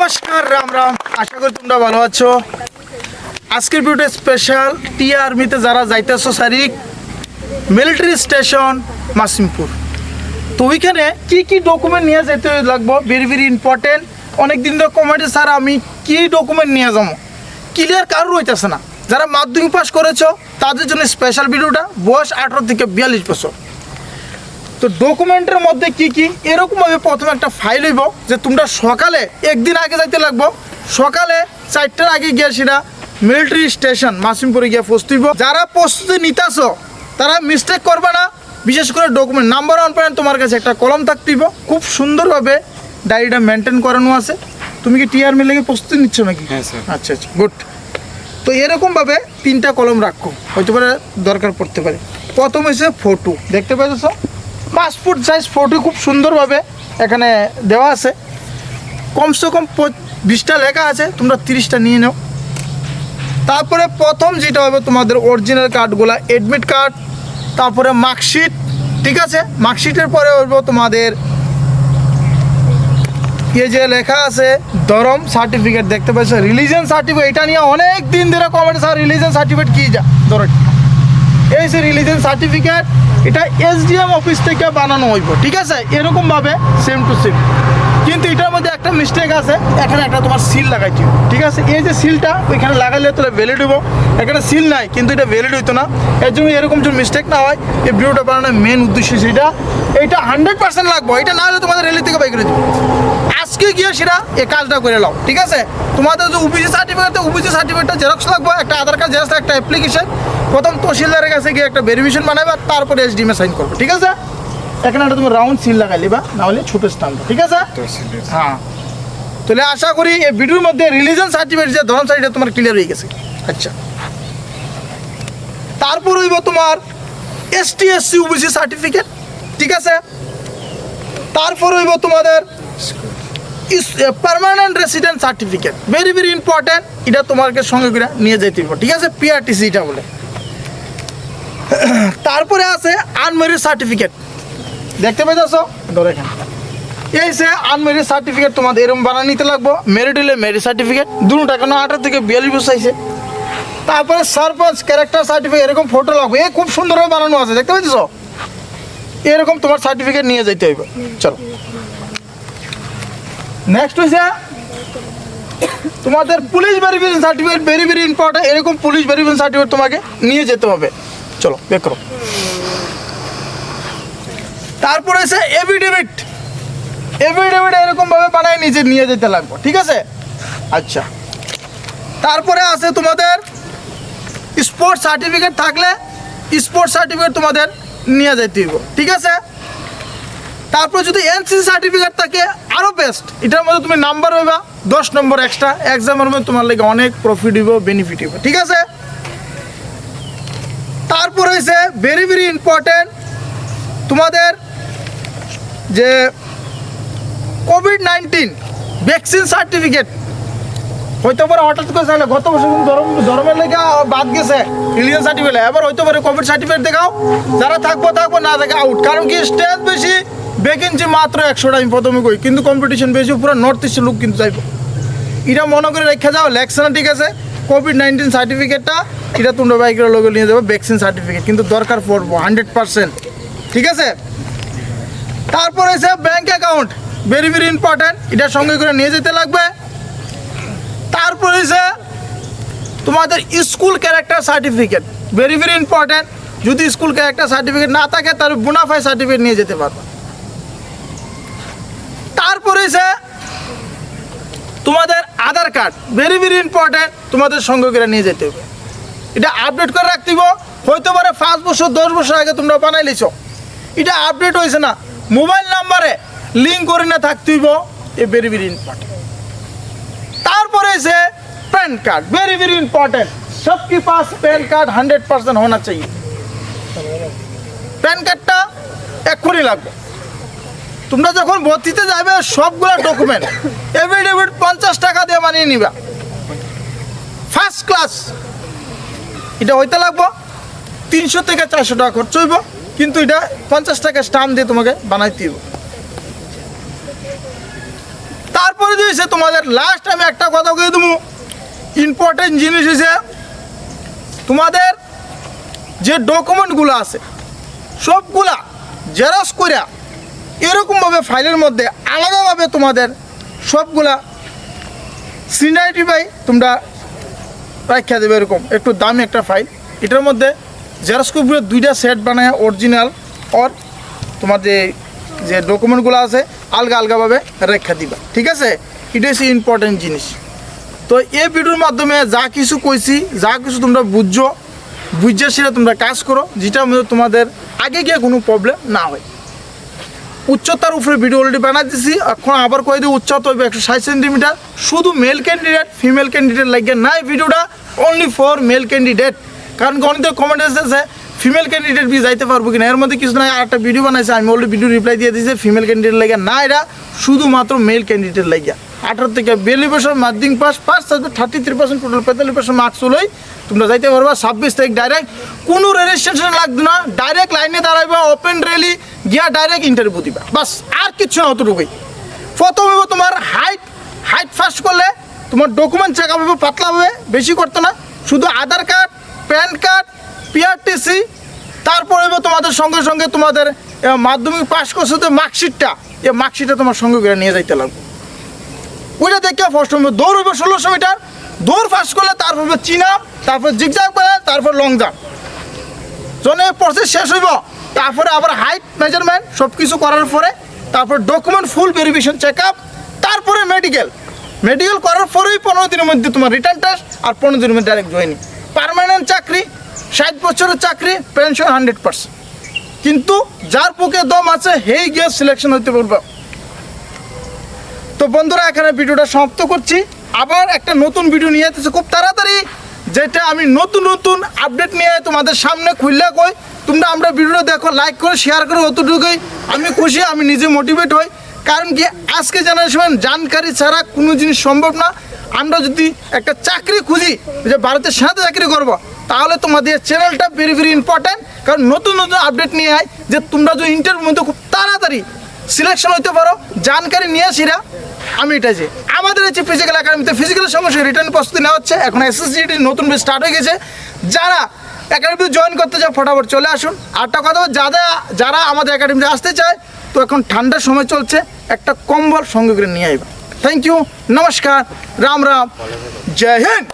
নমস্কার, রাম রাম। আশা করি তোমরা ভালো আছো। আজকের ভিডিওটা স্পেশাল টি আর্মিতে যারা যাইতেছো শারীরিক মিলিটারি স্টেশন মাসিমপুর। তো ওইখানে কি কি ডকুমেন্ট নিয়ে যেতে লাগবো? ভেরি ভেরি ইম্পর্টেন্ট অনেক দিন ধরে কমেন্টে স্যার, আমি কি ডকুমেন্ট নিয়ে যাব? ক্লিয়ার কারোর হইতেছে না। যারা মাধ্যমিক পাস করেছ, তাদের জন্য স্পেশাল ভিডিওটা বয়স আঠারো থেকে বিয়াল্লিশ বছর। তো ডকুমেন্টের মধ্যে কি কি? এরকমভাবে প্রথমে একটা ফাইল হইব যে তোমরা সকালে একদিন আগে যাইতে লাগবো। সকালে চারটার আগে গিয়ে সেটা মিলিটারি স্টেশন মাসিমপুরে গিয়ে প্রস্তুত হইব। যারা প্রস্তুতি নিতেছ তারা মিস্টেক করবে না। বিশেষ করে ডকুমেন্ট নাম্বার ওয়ান পয়েন্ট তোমার কাছে একটা কলম থাকতেইব খুব সুন্দরভাবে ডায়েরিটা মেনটেন করানো আছে। তুমি কি টিআর মিলে প্রস্তুতি নিচ্ছ নাকি? হ্যাঁ, স্যার। আচ্ছা আচ্ছা গুড তো এরকমভাবে তিনটা কলম রাখো। হয়তো পারে দরকার পড়তে পারে। প্রথম হয়েছে ফটো দেখতে পাচ্ছ পাসপোর্ট সাইজ ফটো খুব সুন্দরভাবে এখানে দেওয়া আছে। কমসে কম পঁচ- বিশটা লেখা আছে, তোমরা তিরিশটা নিয়ে নাও। তারপরে প্রথম যেটা হবে তোমাদের অরিজিনাল কার্ডগুলো অ্যাডমিট কার্ড তারপরে মার্কশিট ঠিক আছে? মার্কশিটের পরে হইব তোমাদের ইয়ে যে লেখা আছে, ধরম সার্টিফিকেট দেখতে পাচ্ছ? রিলিজিয়ান সার্টিফিকেট এটা নিয়ে অনেক দিন ধরে কমেন্ট স্যার রিলিজিয়ান সার্টিফিকেট কি যা ধরো এই যে রিলিজিয়ান সার্টিফিকেট এটা এসডিএম অফিস থেকে বানানো হইব, ঠিক আছে? এরকমভাবে সেম টু সেম কিন্তু এটার মধ্যে একটা মিস্টেক আছে, এখানে একটা তোমার সিল লাগাইতে হবে। ঠিক আছে? এই যে সিলটা ওইখানে লাগাইলে তাহলে ভ্যালিড হইব। এখানে সিল নাই, কিন্তু এটা ভ্যালিড হইতো না। এর জন্য এরকম যদি মিস্টেক না হয়, এই ভিডিওটা বানানোর মেন উদ্দেশ্য সেটা এটা। হান্ড্রেড পার্সেন্ট লাগবে, এটা না হলে তোমাদের রেলি থেকে বাই করে দেবো। আজকে গিয়ে সেটা এই কাজটা করে নাও, ঠিক আছে? তোমাদের যে উপিজি সার্টিফিকেট উপিজি সার্টিফিকেটটা জেরক্স লাগবে, একটা আধার কার্ড জেরক্স একটা অ্যাপ্লিকেশন প্রথম তহসিলদারের কাছে গিয়ে একটা ভেরিফিকেশন বানাবে তারপরে এস এসডিএমে সাইন করবে ঠিক আছে? এখানে একটা তুমি রাউন্ড সিল লাগাইলি বা নাহলে ছোটো স্টাম্প ঠিক আছে? হ্যাঁ। তাহলে আশা করি এই ভিডিওর মধ্যে রিলিজন সার্টিফিকেট যে ধরন সার্টিফিকেট তোমার ক্লিয়ার হয়ে গেছে। আচ্ছা। তারপর হইব তোমার এসটি এসসি ওবিসি সার্টিফিকেট ঠিক আছে? তারপর হইব তোমাদের permanent resident certificate very very important এটা তোমাকে সঙ্গে করে নিয়ে যেতে হবে ঠিক আছে? পিআরটিসি এটা বলে। তারপরে আছে আনমেরিড সার্টিফিকেট। দেখতে পাইতেছ? ধরো এই সে আনমেরিড সার্টিফিকেট তোমাদের এরকম বানা নিতে লাগবো। মেরিট হলে মেরিট সার্টিফিকেট। দুটো টাকা না আঠারো থেকে বিয়াল্লিশ বছর আইছে তারপরে সারপঞ্চ ক্যারেক্টার সার্টিফিকেট এরকম ফটো লাগবে। এ খুব সুন্দরভাবে বানানো আছে, দেখতে পাইতেছ? এরকম তোমার সার্টিফিকেট নিয়ে যেতে হইবে। চলো। নেক্সট হয়েছে তোমাদের police verification certificate very very important এরকম পুলিশ ভেরিফিকেশন সার্টিফিকেট তোমাকে নিয়ে যেতে হবে। চলো, বের করো। তারপরে এসে এভিডেভিট এভিডেভিট এরকমভাবে বানায় নিজে নিয়ে যেতে লাগবে, ঠিক আছে? আচ্ছা। তারপরে আছে তোমাদের স্পোর্টস সার্টিফিকেট থাকলে স্পোর্টস সার্টিফিকেট তোমাদের নিয়ে যেতে হইব, ঠিক আছে? তারপর যদি এনসিসি সার্টিফিকেট থাকে আরও বেস্ট এটার মধ্যে তুমি নাম্বার হইবা, দশ নম্বর এক্সট্রা এক্সামের মধ্যে তোমার লাগে অনেক প্রফিট হইব বেনিফিট হইব, ঠিক আছে? তারপর হয়েছে ভেরি ভেরি ইম্পর্টেন্ট তোমাদের যে কোভিড নাইন্টিন ভ্যাকসিন সার্টিফিকেট হইতে পারে হঠাৎ করে চাইলে গত বছর ধর্ম ধর্মের লেগে বাদ গেছে রিলিজিয়ান সার্টিফিকেট এবার হইতে পারে কোভিড সার্টিফিকেট দেখাও। যারা থাকব থাকব, না থাকে আউট কারণ কি স্টেজ বেশি ভ্যাকেন্সি মাত্র একশোটা আমি প্রথমে কই। কিন্তু কম্পিটিশন বেশি, পুরো নর্থ ইস্টের লোক কিন্তু চাইব। এটা মনে করে রেখে যাও লেকশন ঠিক আছে। কোভিড নাইন্টিন সার্টিফিকেটটা এটা তোমরা বাইকের লোকে নিয়ে যাব ভ্যাকসিন সার্টিফিকেট কিন্তু দরকার পড়ব হান্ড্রেড পার্সেন্ট ঠিক আছে? তারপর এসে bank account very very important এটা সঙ্গে করে নিয়ে যেতে লাগবে। তারপর এসে তোমাদের school character certificate very very important যদি স্কুল ক্যারেক্টার সার্টিফিকেট না থাকে, তাহলে বুনাফাই সার্টিফিকেট নিয়ে যেতে পারবে তারপরে এসে তোমাদের Aadhaar card very very important তোমাদের সঙ্গে করে নিয়ে যেতে হবে। এটা আপডেট করে রাখতে হইতে পারে পাঁচ বছর, দশ বছর আগে তোমরা বানাই লিছ। এটা আপডেট হয়েছে না। মোবাইল নাম্বারে লিঙ্ক করে না থাকতেইব এ ভেরি ভেরি ইম্পর্টেন্ট তারপরে সে PAN card very very important কি pass PAN card hundred percent হওয়া চাই। প্যান কার্ডটা এক্ষুনি লাগবে। তোমরা যখন ভর্তিতে যাবে সবগুলো ডকুমেন্ট এভিডেভিট পঞ্চাশ টাকা দিয়ে বানিয়ে নিবা। ফার্স্ট ক্লাস এটা হইতে লাগবো, তিনশো থেকে চারশো টাকা খরচ হইব, কিন্তু এটা পঞ্চাশ টাকা স্টাম্প দিয়ে তোমাকে বানাইতে হইব। তারপরে যে হয়েছে তোমাদের লাস্ট আমি একটা কথা কয়ে দেবো। ইম্পর্টেন্ট জিনিস হয়েছে তোমাদের যে ডকুমেন্টগুলো আছে, সবগুলা জেরক্স করিয়া এরকমভাবে ফাইলের মধ্যে আলাদাভাবে তোমাদের সবগুলা সিনারিটি বাই তোমরা রাখা দেবে এরকম। একটু দামি একটা ফাইল এটার মধ্যে জেরক্স কপির দুইটা সেট বানায় অরিজিনাল অর তোমার যে যে ডকুমেন্টগুলো আছে, আলগা আলগাভাবে রেখা দিবা। ঠিক আছে? এটা হচ্ছে ইম্পর্টেন্ট জিনিস। তো এই ভিডিওর মাধ্যমে যা কিছু কইছি, যা কিছু তোমরা বুঝছ বুঝছ সেটা তোমরা কাজ করো, যেটা তোমাদের আগে গিয়ে কোনো প্রবলেম না হয়। উচ্চতার উপরে ভিডিও অলরেডি বানাই দিছি। এখন আবার কয়ে দিই, উচ্চতা হবে একশো ষাট সেন্টিমিটার শুধু মেল ক্যান্ডিডেট ফিমেল ক্যান্ডিডেট লাগে নাই ভিডিওটা অনলি ফর মেল ক্যান্ডিডেট কারণ গণিত কমেন্ট এসেছে ফিমেল ক্যান্ডিডেট বি যাইতে পারব কিনা? এর মধ্যে কিছু না একটা ভিডিও বানাইছে, আমি অলরেডি ভিডিও রিপ্লাই দিয়ে দিয়েছি ফিমেল ক্যান্ডিডেট লাগে না এটা শুধুমাত্র মেল ক্যান্ডিডেট লাগিয়া। আঠারো থেকে বিয়াল্লিশ বছর, মাধ্যমিক পাস পাস থাকবে থার্টি থ্রি পার্সেন্ট টোটাল পঁয়তাল্লিশ পার্সেন্ট মার্কস হলোই তোমরা যাইতে পারবা, ছাব্বিশ তারিখ ডাইরেক্ট কোনো রেজিস্ট্রেশন লাগবে না ডাইরেক্ট লাইনে দাঁড়াইবা ওপেন রেলি গিয়া ডাইরেক্ট ইন্টারভিউ দিবা। বাস, আর কিচ্ছু না, অতটুকুই। প্রথমে তোমার হাইট হাইট ফার্স্ট করলে তোমার ডকুমেন্ট চেক আপ হবে, পাতলা হবে, বেশি করতে না। শুধু Aadhaar card PAN card PRTC তারপরে তোমাদের সঙ্গে সঙ্গে তোমাদের মাধ্যমিক পাস করছে তো মার্কশিটটা এই মার্কশিটটা তোমার সঙ্গে করে নিয়ে যাইতে লাগবে। ওইটা দেখে ফার্স্ট হবে দৌড় হবে ষোলোশো মিটার। দৌড় ফার্স্ট করলে তারপর চিনা তারপর জিগজাগ করে তারপর লং জাম্প জনে প্রসেস শেষ হইব। তারপরে আবার হাইট মেজারমেন্ট সব কিছু করার পরে তারপর document full verification check up তারপরে মেডিকেল মেডিকেল করার পরেই পনেরো দিনের মধ্যে তোমার রিটার্ন টেস্ট আর পনেরো দিনের মধ্যে ডাইরেক্ট জয়েনিং পার্মানেন্ট চাকরি, ষাট বছরের চাকরি পেনশন হান্ড্রেড পার্সেন্ট কিন্তু যার বুকে দম আছে, হেই গিয়ে সিলেকশন হতে পারবে তো বন্ধুরা, এখানে ভিডিওটা সমাপ্ত করছি। আবার একটা নতুন ভিডিও নিয়ে আসতেছে খুব তাড়াতাড়ি, যেটা আমি নতুন নতুন আপডেট নিয়ে তোমাদের সামনে খুললে কই? তোমরা আমরা ভিডিওটা দেখো লাইক করে শেয়ার করো, অতটুকুই। আমি খুশি, আমি নিজে মোটিভেট হই। কারণ কি, আজকে জেনারেশন জানকারি ছাড়া কোনো জিনিস সম্ভব না। আমরা যদি একটা চাকরি খুঁজি, যে ভারতের সাথে চাকরি করব, তাহলে তোমাদের চ্যানেলটা ভেরি ভেরি ইম্পর্ট্যান্ট কারণ নতুন নতুন আপডেট নিয়ে আয়, যে তোমরা যদি ইন্টারভিউ মধ্যে খুব তাড়াতাড়ি সিলেকশন হইতে পারো, জানকারি নিয়ে আসিরা। আমি এটা যে। আমাদের হচ্ছে ফিজিক্যাল একাডেমিতে ফিজিক্যালের সঙ্গে সঙ্গে রিটার্ন প্রস্তুতি নেওয়া হচ্ছে। এখন এসএসসিটি নতুন স্টার্ট হয়ে গেছে। যারা একাডেমিতে জয়েন করতে চায় ফটাফট চলে আসুন। আরটা কথা যারা যারা আমাদের একাডেমিতে আসতে চায়, তো এখন ঠান্ডার সময় চলছে, একটা কম্বল সঙ্গে করে নিয়ে আইবা। থ্যাংক ইউ নমস্কার, রাম রাম, জয় হিন্দ।